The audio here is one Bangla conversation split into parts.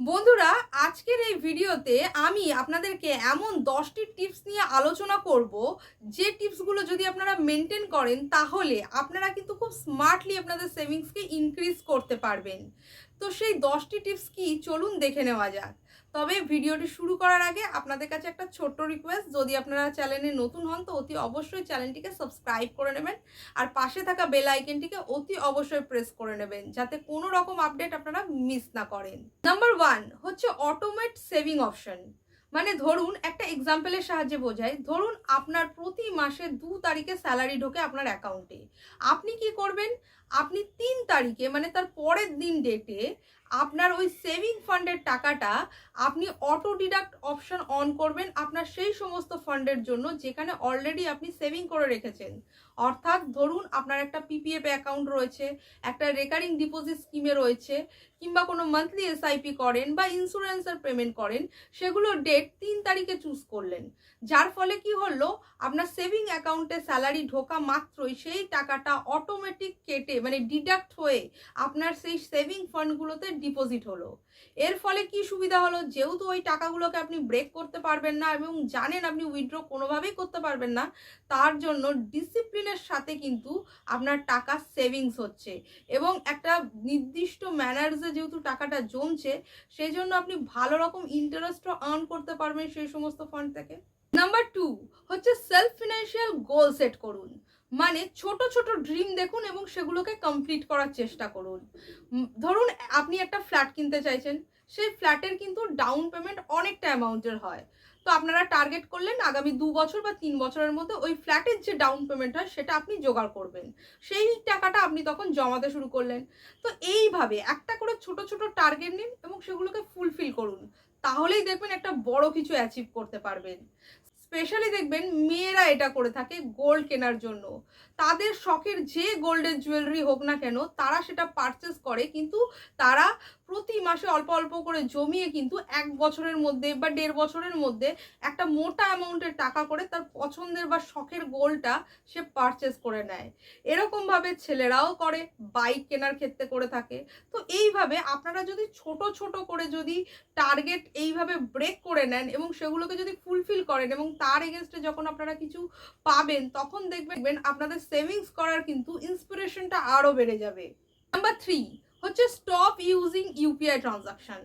বন্ধুরা, আজকের এই ভিডিওতে আমি আপনাদেরকে এমন দশটি টিপস নিয়ে আলোচনা করব। যে টিপসগুলো যদি আপনারা মেনটেন করেন, তাহলে আপনারা কিন্তু খুব স্মার্টলি আপনাদের সেভিংসকে ইনক্রিজ করতে পারবেন। তো সেই দশটি টিপস কি? চলুন দেখে নেওয়া যাক। তবে ভিডিওটি শুরু করার আগে আপনাদের কাছে একটা ছোট্ট রিকোয়েস্ট যদি আপনারা চ্যানেলে নতুন হন তো অতি অবশ্যই চ্যানেলটিকে সাবস্ক্রাইব করে নেবেন আর পাশে থাকা বেল আইকনটিকে অতি অবশ্যই প্রেস করে নেবেন, যাতে কোনো রকম আপডেট আপনারা মিস না করেন। নাম্বার ওয়ান হচ্ছে অটোমেট সেভিং অপশন মানে ধরুন একটা এক্সাম্পলের সাহায্যে বোঝাই, ধরুন আপনার প্রতি মাসে দু তারিখে স্যালারি ঢোকে আপনার অ্যাকাউন্টে আপনি কি করবেন? আপনি তিন তারিখে মানে তার পরের দিন ডেটে আপনার ওই সেভিং ফান্ডের টাকাটা আপনি অটো ডিডাক্ট অপশন অন করবেন আপনার সেই সমস্ত ফান্ডের জন্য যেখানে অলরেডি আপনি সেভিং করে রেখেছেন। অর্থাৎ ধরুন আপনার একটা পিপিএফ অ্যাকাউন্ট রয়েছে, একটা রেকারিং ডিপোজিট স্কিমে রয়েছে, কিংবা কোনো মান্থলি এসআইপি করেন বা ইন্স্যুরেন্সের পেমেন্ট করেন, সেগুলো ডেট তিন তারিখে চুজ করলেন। যার ফলে কি হলো? আপনার সেভিং অ্যাকাউন্টে স্যালারি ঢোকা মাত্রই সেই টাকাটা অটোমেটিক কেটে মানে ডিডাক্ট হয়ে আপনার সেই সেভিং ফান্ডগুলোতে ডিপোজিট হলো। এর ফলে কি সুবিধা হলো? যেহেতু ওই টাকাগুলোকে আপনি ব্রেক করতে পারবেন না এবং জানেন আপনি উইথড্র কোনোভাবেই করতে পারবেন না, তার জন্য ডিসিপ্লিনের সাথে কিন্তু আপনার টাকা সেভিংস হচ্ছে এবং একটা নির্দিষ্ট ম্যানার্সে যেহেতু টাকাটা জমছে সেই জন্য আপনি ভালো রকম ইন্টারেস্টও আর্ন করতে পারবেন সেই সমস্ত ফান্ড থেকে। নাম্বার টু হচ্ছে সেলফ ফিনান্সিয়াল গোল সেট করুন। মানে ছোট ছোট ড্রিম দেখুন এবং সেগুলোকে কমপ্লিট করার চেষ্টা করুন। ধরুন আপনি একটা ফ্ল্যাট কিনতে চাইছেন, সেই ফ্ল্যাটের কিন্তু ডাউন পেমেন্ট অনেকটা অ্যামাউন্টের হয়। তো আপনারা টার্গেট করলেন আগামী দু বছর বা তিন বছরের মধ্যে ওই ফ্ল্যাটের যে ডাউন পেমেন্ট হয়, সেটা আপনি জোগাড় করবেন। সেই টাকাটা আপনি তখন জমাতে শুরু করলেন। তো এইভাবে একটা করে ছোট ছোট টার্গেট নিন এবং সেগুলোকে ফুলফিল করুন। তাহলেই দেখবেন একটা বড় কিছু অ্যাচিভ করতে পারবেন। স্পেশালি দেখবেন মেয়েরা এটা করে থাকে গোল্ড কেনার জন্য। তাদের শখের যে গোল্ডের জুয়েলারি হোক না কেন, তারা সেটা পারচেস করে, কিন্তু তারা প্রতি মাসে অল্প অল্প করে জমিয়ে কিন্তু এক বছরের মধ্যে বা দেড় বছরের মধ্যে একটা মোটা অ্যামাউন্টের টাকা করে তার পছন্দের বা শখের গোলটা সে পারচেস করে নেয়। এরকমভাবে ছেলেরাও করে বাইক কেনার ক্ষেত্রে করে থাকে। তো এইভাবে আপনারা যদি ছোট ছোট করে যদি টার্গেট এইভাবে ব্রেক করে নেন এবং সেগুলোকে যদি ফুলফিল করেন এবং তার এগেনস্টে যখন আপনারা কিছু পাবেন, তখন দেখবেন আপনাদের সেভিংস করার কিন্তু ইন্সপিরেশনটা আরও বেড়ে যাবে। নাম্বার থ্রি হচ্ছে স্টপ ইউজিং ইউপিআই ট্রানজাকশান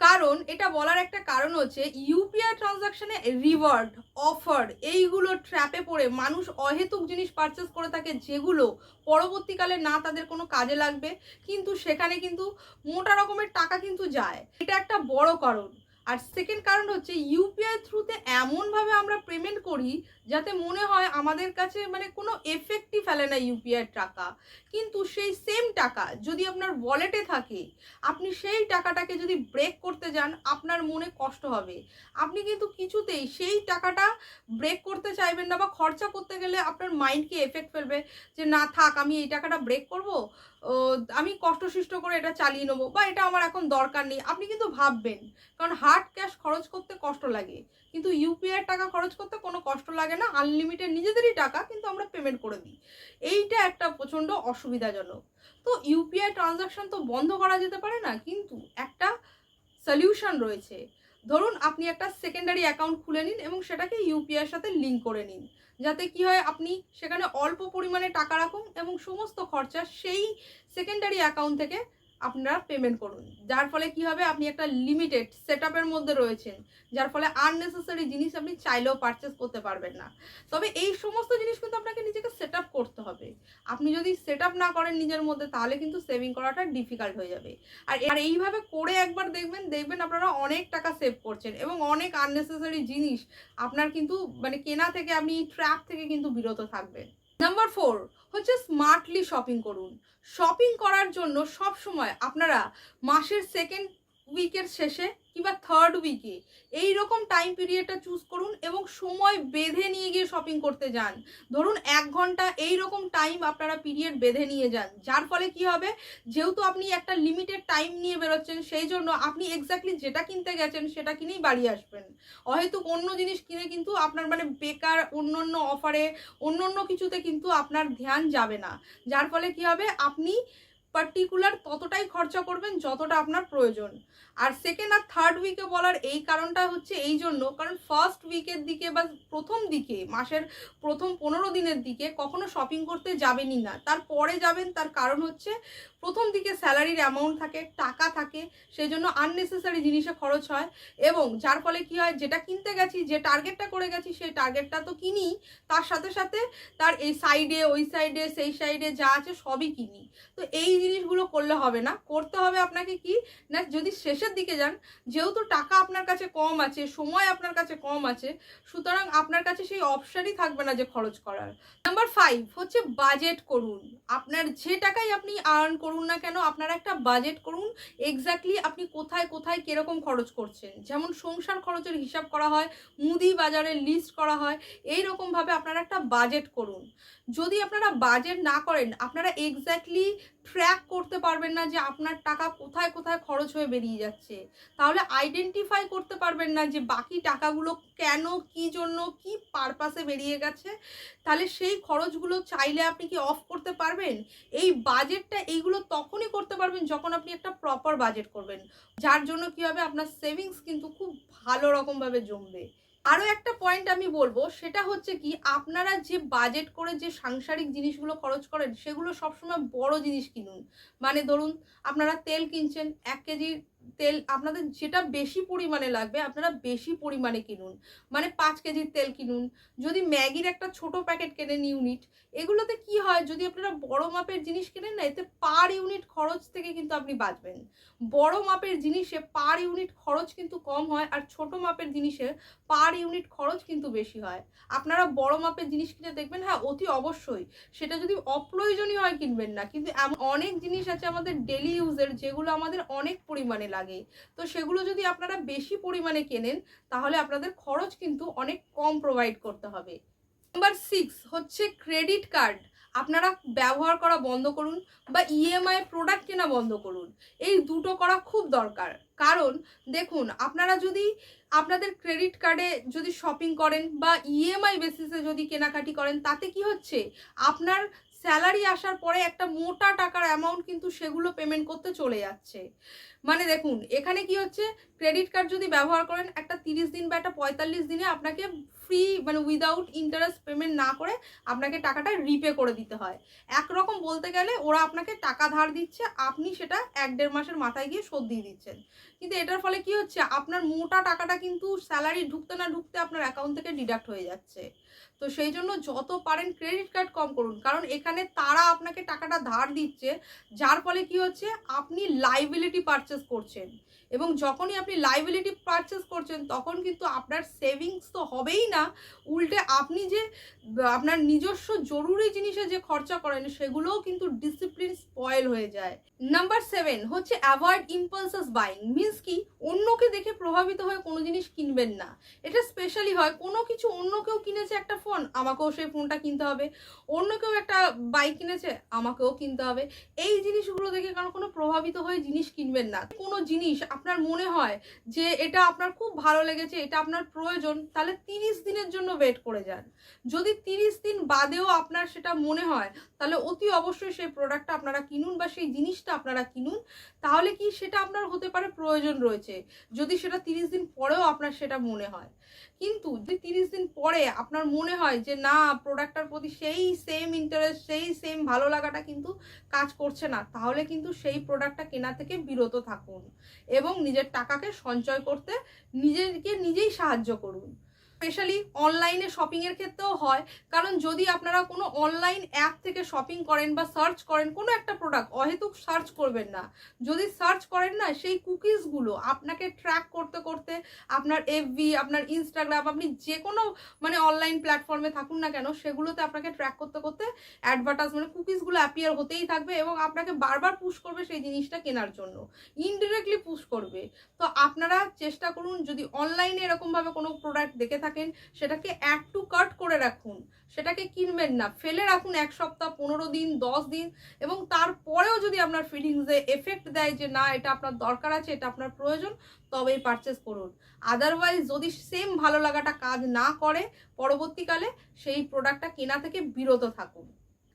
কারণ এটা বলার একটা কারণ হচ্ছে ইউপিআই ট্রানজাকশনে রিওয়ার্ড অফার এইগুলো ট্র্যাপে পড়ে মানুষ অহেতুক জিনিস পারচেস করে থাকে যেগুলো পরবর্তীকালে না তাদের কোনো কাজে লাগবে। কিন্তু সেখানে কিন্তু মোটা রকমের টাকা কিন্তু যায়। এটা একটা বড় কারণ। আর সেকেন্ড কারণ হচ্ছে ইউপিআই থ্রুতে এমনভাবে আমরা পেমেন্ট করি যাতে মনে হয় আমাদের কাছে মানে কোনো এফেক্টই ফেলে না ইউপিআই টাকা। কিন্তু সেই সেম টাকা যদি আপনার ওয়ালেটে থাকে, আপনি সেই টাকাটাকে যদি ব্রেক করতে যান, আপনার মনে কষ্ট হবে। আপনি কিন্তু কিছুতেই সেই টাকাটা ব্রেক করতে চাইবেন না বা খরচা করতে গেলে আপনার মাইন্ডকে এফেক্ট ফেলবে যে, না থাক, আমি এই টাকাটা ব্রেক করব। আমি কষ্টসৃষ্ট করে এটা চালিয়ে নেব বা এটা আমার এখন দরকার নেই। আপনি কিন্তু ভাববেন। কারণ হার্ড ক্যাশ খরচ করতে কষ্ট লাগে। কিন্তু ইউপিআই টাকা খরচ করতে কোনো কষ্ট লাগে না। আনলিমিটেড নিজেদেরই টাকা, কিন্তু আমরা পেমেন্ট করে দিই। এইটা একটা প্রচণ্ড অসুবিধাজনক। তো ইউপিআই ট্রানজাকশন তো বন্ধ করা যেতে পারে না, কিন্তু একটা সলিউশন রয়েছে। ধরুন আপনি একটা সেকেন্ডারি অ্যাকাউন্ট খুলে নিন এবং সেটাকে ইউপিআইয়ের সাথে লিঙ্ক করে নিন। যাতে কি হয়, আপনি সেখানে অল্প পরিমাণে টাকা রাখুন এবং সমস্ত খরচা সেই সেকেন্ডারি অ্যাকাউন্ট থেকে আপনারা পেমেন্ট করুন। যার ফলে কি হবে? আপনি একটা লিমিটেড সেট মধ্যে রয়েছেন, যার ফলে আননেসেসারি জিনিস আপনি চাইলেও পারচেস করতে পারবেন না। তবে এই সমস্ত জিনিস কিন্তু আপনাকে নিজেকে সেট করতে হবে। আপনি যদি সেট না করেন নিজের মধ্যে, তাহলে কিন্তু সেভিং করাটা ডিফিকাল্ট হয়ে যাবে। আর আর এইভাবে করে একবার দেখবেন দেখবেন আপনারা অনেক টাকা সেভ করছেন এবং অনেক আননেসেসারি জিনিস আপনার কিন্তু মানে কেনা থেকে আপনি ট্র্যাপ থেকে কিন্তু বিরত থাকবেন। নাম্বার ফোর হচ্ছে স্মার্টলি শপিং করুন। শপিং করার জন্য সব সময় আপনারা মাসের সেকেন্ড উইকের শেষে কিংবা থার্ড উইকে এই রকম টাইম পিরিয়ডটা চুজ করুন এবং সময় বেঁধে নিয়ে গিয়ে শপিং করতে যান। ধরুন এক ঘণ্টা এই রকম টাইম আপনারা পিরিয়ড বেঁধে নিয়ে যান। যার ফলে কি হবে? যেহেতু আপনি একটা লিমিটেড টাইম নিয়ে বেরোচ্ছেন, সেই জন্য আপনি এক্স্যাক্টলি যেটা কিনতে গেছেন, সেটা কিনেই বাড়ি আসবেন। অহেতুক অন্য জিনিস কিনে কিন্তু আপনার মানে বেকার অন্য অন্য অফারে অন্য অন্য কিছুতে কিন্তু আপনার ধ্যান যাবে না। যার ফলে কি হবে? আপনি পার্টিকুলার ততটাই খরচা করবেন যতটা আপনার প্রয়োজন। আর সেকেন্ড আর থার্ড উইকে বলার এই কারণটা হচ্ছে এই জন্য, কারণ ফার্স্ট উইকের দিকে বা প্রথম দিকে, মাসের প্রথম পনেরো দিনের দিকে কখনো শপিং করতে যাবেনই না। তারপরে যাবেন, তার কারণ হচ্ছে প্রথম দিকে স্যালারির অ্যামাউন্ট থাকে, টাকা থাকে সেই জন্য আননেসেসারি জিনিসে খরচ হয় এবং যার ফলে কি হয়, যেটা কিনতে গেছি, যে টার্গেটটা করে গেছি, সেই টার্গেটটা তো কিনি, তার সাথে সাথে তার এই সাইডে ওই সাইডে সেই সাইডে যা আছে সবই কিনি। তো এই জিনিসগুলো করলে হবে না। করতে হবে আপনাকে কি? না, যদি শেষের দিকে যান, যেহেতু টাকা আপনার কাছে কম আছে, সময় আপনার কাছে কম আছে, সুতরাং আপনার কাছে সেই অপশানই থাকবে না যে খরচ করার। নাম্বার ফাইভ হচ্ছে বাজেট করুন। আপনার যে টাকাই আপনি আর্ন করুন না কেন, আপনার একটা বাজেট করুন এক্স্যাক্টলি আপনি কোথায় কোথায় কীরকম খরচ করছেন। যেমন সংসার খরচের হিসাব করা হয়, মুদি বাজারের লিস্ট করা হয় এই রকমভাবে আপনারা একটা বাজেট করুন। যদি আপনারা বাজেট না করেন, আপনারা এক্স্যাক্টলি ট্র্যাক করতে পারবেন না যে আপনার টাকা কোথায় কোথায় খরচ হয়ে বেরিয়ে যাচ্ছে। তাহলে আইডেন্টিফাই করতে পারবেন না যে বাকি টাকাগুলো কেন, কি জন্য, কি পারপাসে বেরিয়ে গেছে। তাহলে সেই খরচগুলো চাইলে আপনি কি অফ করতে পারবেন? এই বাজেটটা এইগুলো তখনই করতে পারবেন যখন আপনি একটা প্রপার বাজেট করবেন। যার জন্য কি হবে? আপনার সেভিংস কিন্তু খুব ভালো রকমভাবে জমবে। আরও একটা পয়েন্ট আমি বলব, সেটা হচ্ছে কি, আপনারা যে বাজেট করে যে সাংসারিক জিনিসগুলো খরচ করেন, সেগুলো সবসময় বড় জিনিস কিনুন। মানে ধরুন, আপনারা তেল কিনছেন, এক কেজি তেল আপনাদের যেটা বেশি পরিমাণে লাগবে, আপনারা বেশি পরিমাণে কিনুন। মানে পাঁচ কেজির তেল কিনুন। যদি ম্যাগির একটা ছোট প্যাকেট কেনেন ইউনিট এগুলোতে কি হয়, যদি আপনারা বড় মাপের জিনিস কেনেন না, এতে পার ইউনিট খরচ থেকে কিন্তু আপনি বাঁচবেন। বড় মাপের জিনিসে পার ইউনিট খরচ কিন্তু কম হয়, আর ছোট মাপের জিনিসে পার ইউনিট খরচ কিন্তু বেশি হয়। আপনারা বড় মাপের জিনিস কিনে দেখবেন হ্যাঁ অতি অবশ্যই। সেটা যদি অপ্রয়োজনীয় হয় কিনবেন না। কিন্তু অনেক জিনিস আছে আমাদের ডেলি ইউজের যেগুলো আমাদের অনেক পরিমাণে লাগে। তো সেগুলো যদি আপনারা বেশি পরিমাণে কেনেন, তাহলে আপনাদের খরচ কিন্তু অনেক কম প্রোভাইড করতে হবে। নাম্বার সিক্স হচ্ছে ক্রেডিট কার্ড আপনারা ব্যবহার করা বন্ধ করুন বা ইএমআই প্রোডাক্ট কেনা বন্ধ করুন। এই দুটো করা খুব দরকার। কারণ দেখুন, আপনারা যদি আপনাদের ক্রেডিট কার্ডে যদি শপিং করেন বা ইএমআই বেসিসে যদি কেনাকাটি করেন, তাতে কি হচ্ছে? আপনার স্যালারি আসার পরে একটা মোটা টাকার অ্যামাউন্ট কিন্তু সেগুলো পেমেন্ট করতে চলে যাচ্ছে। মানে দেখুন, এখানে কি হচ্ছে? ক্রেডিট কার্ড যদি ব্যবহার করেন, একটা তিরিশ দিন বা একটা পঁয়তাল্লিশ দিনে আপনাকে ফ্রি মানে উইদাউট ইন্টারেস্ট পেমেন্ট না করে আপনাকে টাকাটা রিপে করে দিতে হয়। একরকম বলতে গেলে ওরা আপনাকে টাকা ধার দিচ্ছে, আপনি সেটা এক দেড় মাসের মাথায় গিয়ে শোধ দিয়ে দিচ্ছেন। কিন্তু এটার ফলে কি হচ্ছে? আপনার মোটা টাকাটা কিন্তু স্যালারি ঢুকতে না ঢুকতে আপনার অ্যাকাউন্ট থেকে ডিডাক্ট হয়ে যাচ্ছে। তো সেই জন্য যত পারেন ক্রেডিট কার্ড কম করুন। কারণ এখানে তারা আপনাকে টাকাটা ধার দিচ্ছে, যার ফলে কি হচ্ছে? আপনি লাইবিলিটি পারচেস করছেন। এবং যখনই আপনি লাইবিলিটি পারচেস করছেন, তখন কিন্তু আপনার সেভিংস তো হবেই না। উল্টে আপনি যে, আপনার নিজস্ব জরুরি জিনিসে যে খরচা করেন, সেগুলোও কিন্তু ডিসিপ্লিন স্পয়েল হয়ে যায়। নাম্বার সেভেন হচ্ছে অ্যাভয়েড ইম্পালসাস বাইং মিন্স কি? অন্যকে দেখে প্রভাবিত হয়ে কোনো জিনিস কিনবেন না। এটা স্পেশালি হয়, কোনো কিছু অন্য কেউ কিনেছে একটা ফোন আমাকেও সেই ফোনটা কিনতে হবে। অন্য কেউ একটা বাইক কিনেছে, আমাকেও কিনতে হবে। এই জিনিসগুলো দেখে কারণ কোনো প্রভাবিত হয়ে জিনিস কিনবেন না। কোনো জিনিস আপনার মনে হয় যে, এটা আপনার খুব ভালো লেগেছে, এটা আপনার প্রয়োজন, তাহলে তিরিশ দিনের জন্য ওয়েট করে যান। যদি তিরিশ দিন বাদেও আপনার সেটা মনে হয়, তাহলে অতি অবশ্যই সেই প্রোডাক্টটা আপনারা কিনুন বা সেই জিনিসটা আপনারা কিনুন, তাহলে কি সেটা আপনার হতে পারে প্রয়োজন রয়েছে, যদি সেটা তিরিশ দিন পরেও আপনার সেটা মনে হয়। কিন্তু যদি তিরিশ দিন পরে আপনার মনে হয় যে, না প্রোডাক্টটার প্রতি সেই সেম ইন্টারেস্ট সেই সেম ভালো লাগাটা কিন্তু কাজ করছে না, তাহলে কিন্তু সেই প্রোডাক্টটা কেনা থেকে বিরত থাকুন এবং নিজের টাকাকে সঞ্চয় করতে নিজেকে নিজেই সাহায্য করুন। স্পেশালি অনলাইনে শপিংয়ের ক্ষেত্রেও হয়। কারণ যদি আপনারা কোনো অনলাইন অ্যাপ থেকে শপিং করেন বা সার্চ করেন, কোনো একটা প্রোডাক্ট অহেতুক সার্চ করবেন না। যদি সার্চ করেন না, সেই কুকিজগুলো আপনাকে ট্র্যাক করতে করতে আপনার এফবি আপনার ইনস্টাগ্রাম আপনি যে কোনো মানে অনলাইন প্ল্যাটফর্মে থাকুন না কেন, সেগুলোতে আপনাকে ট্র্যাক করতে করতে অ্যাডভার্টাইজ মানে কুকিজগুলো অ্যাপিয়ার হতেই থাকবে এবং আপনাকে বারবার পুশ করবে সেই জিনিসটা কেনার জন্য। ইনডিরেক্টলি পুশ করবে। তো আপনারা চেষ্টা করুন, যদি অনলাইনে এরকমভাবে কোনো প্রোডাক্ট দেখে থাকেন সেটাকে অ্যাড টু কাট করে রাখুন। সেটাকে কিনবেন না। ফেলে রাখুন এক সপ্তাহ, পনেরো দিন, দশ দিন, এবং তারপরেও যদি আপনার ফিলিংসে এফেক্ট দেয় যে, না, এটা আপনার দরকার আছে, এটা আপনার প্রয়োজন, তবেই পারচেস করুন। আদারওয়াইজ যদি সেম ভালো লাগাটা কাজ না করে, পরবর্তীকালে সেই প্রোডাক্টটা কেনা থেকে বিরত থাকুন।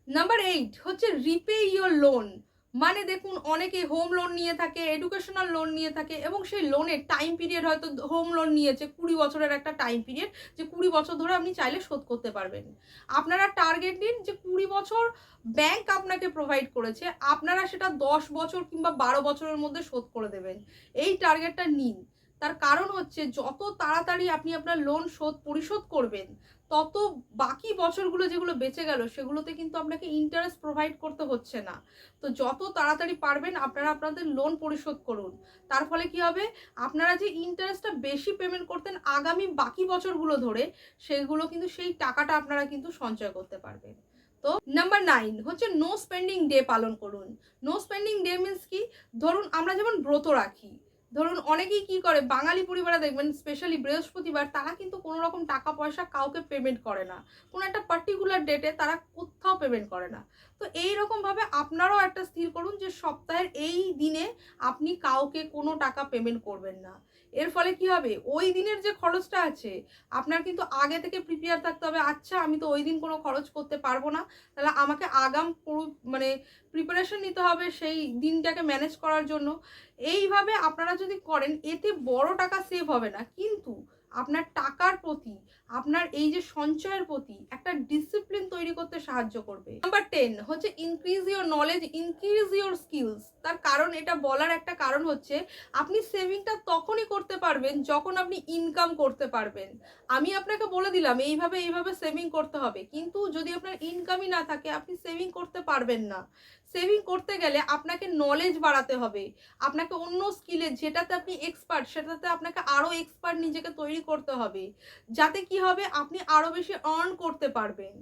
নাম্বার এইট হচ্ছে রিপে ইয়োর লোন মানে দেখুন, অনেকে হোম লোন নিয়ে থাকে এডুকেশনাল লোন নিয়ে থাকে, এবং সেই লোনের টাইম পিরিয়ড হয়তো হোম লোন নিয়েছে, কুড়ি বছরের একটা টাইম পিরিয়ড যে কুড়ি বছর ধরে আপনি চাইলে শোধ করতে পারবেন। আপনারা টার্গেট নিন যে কুড়ি বছর ব্যাংক আপনাকে প্রোভাইড করেছে, আপনারা সেটা দশ বছর কিংবা বারো বছরের মধ্যে শোধ করে দেবেন। এই টার্গেটটা নিন। তার কারণ হচ্ছে যত তাড়াতাড়ি আপনি আপনার লোন শোধ, পরিশোধ করবেন, তত বাকি বছরগুলো যেগুলো বেঁচে গেল, সেগুলোতে কিন্তু আপনাকে ইন্টারেস্ট প্রোভাইড করতে হচ্ছে না। তো যত তাড়াতাড়ি পারবেন, আপনারা আপনাদের লোন পরিশোধ করুন। তার ফলে কি হবে? আপনারা যে ইন্টারেস্টটা বেশি পেমেন্ট করতেন আগামী বাকি বছরগুলো ধরে, সেগুলো কিন্তু সেই টাকাটা আপনারা কিন্তু সঞ্চয় করতে পারবেন। তো নাম্বার নাইন হচ্ছে নো স্পেন্ডিং ডে পালন করুন। নো স্পেন্ডিং ডে মিনস কি? ধরুন আমরা যেমন ব্রত রাখি ধরুন অনেকেই কি করে, বাঙালি পরিবারে দেখবেন স্পেশালি বৃহস্পতিবার তারা কিন্তু কোনো রকম টাকা পয়সা কাউকে পেমেন্ট করে না। কোনো একটা পার্টিকুলার ডেটে তারা কোথাও পেমেন্ট করে না। তো এই রকমভাবে আপনারাও একটা স্থির করুন যে সপ্তাহের এই দিনে আপনি কাউকে কোনো টাকা পেমেন্ট করবেন না। এর ফলে কি হবে? ওই দিনের যে খরচটা আছে, আপনার কিন্তু আগে থেকে প্রিপেয়ার থাকতে হবে আচ্ছা আমি তো ওই দিন কোনো খরচ করতে পারব না, তাহলে আমাকে আগাম পুরো মানে প্রিপারেশন নিতে হবে সেই দিনটাকে ম্যানেজ করার জন্য। এইভাবে আপনারা যদি করেন, এতে বড় টাকা সেভ হবে না। কিন্তু আপনার টাকার প্রতি আপনার এই যে সঞ্চয়ের প্রতি একটা ডিসিপ্লিন তৈরি করতে সাহায্য করবে। নাম্বার টেন হচ্ছে increase your knowledge increase your skills তার কারণ, এটা বলার একটা কারণ হচ্ছে, আপনি সেভিংটা তখনই করতে পারবেন যখন আপনি ইনকাম করতে পারবেন। আমি আপনাকে বলে দিলাম, এইভাবে এইভাবে সেভিং করতে হবে। কিন্তু যদি আপনার ইনকামই না থাকে, আপনি সেভিং করতে পারবেন না। সেভিং করতে গেলে আপনাকে নলেজ বাড়াতে হবে। আপনাকে অন্য স্কিলে যেটাতে আপনি এক্সপার্ট সেটাতে আপনাকে আরও এক্সপার্ট নিজেকে তৈরি করতে হবে। যাতে কি হবে? আপনি আরও বেশি আর্ন করতে পারবেন।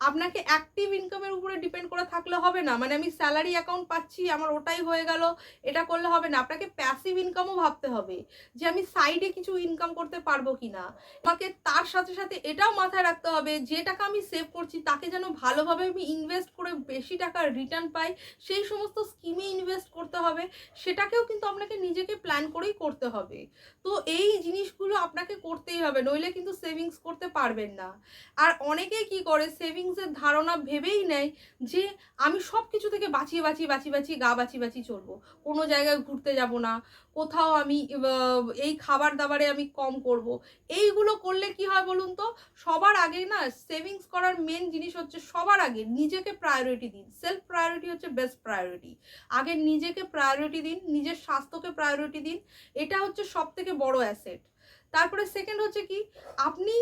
আপনাকে অ্যাক্টিভ ইনকামের উপরে ডিপেন্ড করে থাকলে হবে না। মানে আমি স্যালারি অ্যাকাউন্ট পাচ্ছি, আমার ওটাই হয়ে গেল, এটা করলে হবে না। আপনাকে প্যাসিভ ইনকামও ভাবতে হবে যে আমি সাইডে কিছু ইনকাম করতে পারব কি না আমাকে তার সাথে সাথে এটাও মাথায় রাখতে হবে, যে টাকা আমি সেভ করছি, তাকে যেন ভালোভাবে আমি ইনভেস্ট করে বেশি টাকার রিটার্ন পাই, সেই সমস্ত স্কিমে ইনভেস্ট করতে হবে। সেটাকেও কিন্তু আপনাকে নিজেকে প্ল্যান করেই করতে হবে। তো এই জিনিসগুলো আপনাকে করতেই হবে। নইলে কিন্তু সেভিংস করতে পারবেন না। আর অনেকেই কি করে সেভিংসের ধারণা ভেবেই নেয় যে, আমি সব কিছু থেকে বাঁচিয়ে বাঁচিয়ে বাঁচিয়ে বাঁচিয়ে গা বাঁচিয়ে বাঁচিয়ে চলবো। কোনো জায়গায় ঘুরতে যাব না, কোথাও আমি এই খাবার দাবারে আমি কম করব। এইগুলো করলে কি হয় বলুন তো, সবার আগে না সেভিংস করার মেন জিনিস হচ্ছে সবার আগে নিজেকে প্রায়োরিটি দিন। সেলফ প্রায়োরিটি হচ্ছে বেস্ট প্রায়োরিটি আগে নিজেকে প্রায়োরিটি দিন, নিজের স্বাস্থ্যকে প্রায়োরিটি দিন। এটা হচ্ছে সব থেকে বড় অ্যাসেট তারপরে সেকেন্ড হচ্ছে কি, আপনি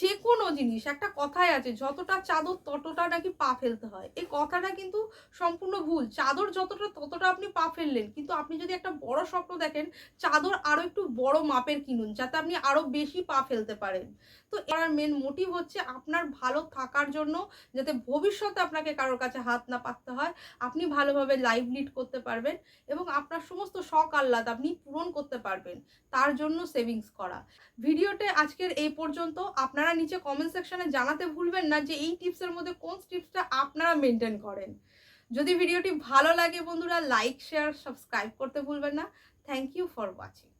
যে কোনো জিনিস, একটা কথাই আছে, যতটা চাদর ততটা নাকি পা ফেলতে হয়। এই কথাটা কিন্তু সম্পূর্ণ ভুল। চাদর যতটা ততটা আপনি পা ফেললেন, কিন্তু আপনি যদি একটা বড় স্বপ্ন দেখেন, চাদর আরও একটু বড় মাপের কিনুন, যাতে আপনি আরও বেশি পা ফেলতে পারেন। তো এর মেন মোটিভ হচ্ছে আপনার ভালো থাকার জন্য যাতে ভবিষ্যতে আপনাকে কারোর কাছে হাত না পাততে হয়। আপনি ভালোভাবে লাইভ লিড করতে পারবেন এবং আপনার সমস্ত শখ আহ্লাদ আপনি পূরণ করতে পারবেন। তার জন্য সেভিংস করা। ভিডিওতে আজকের এই পর্যন্ত। আপনারা নিচে কমেন্ট সেকশনে জানাতে ভুলবেন না যে এই টিপসের মধ্যে কোন টিপসটা আপনারা মেনটেন করেন। যদি ভিডিওটি ভালো লাগে বন্ধুরা লাইক শেয়ার সাবস্ক্রাইব করতে ভুলবেন না। Thank you for watching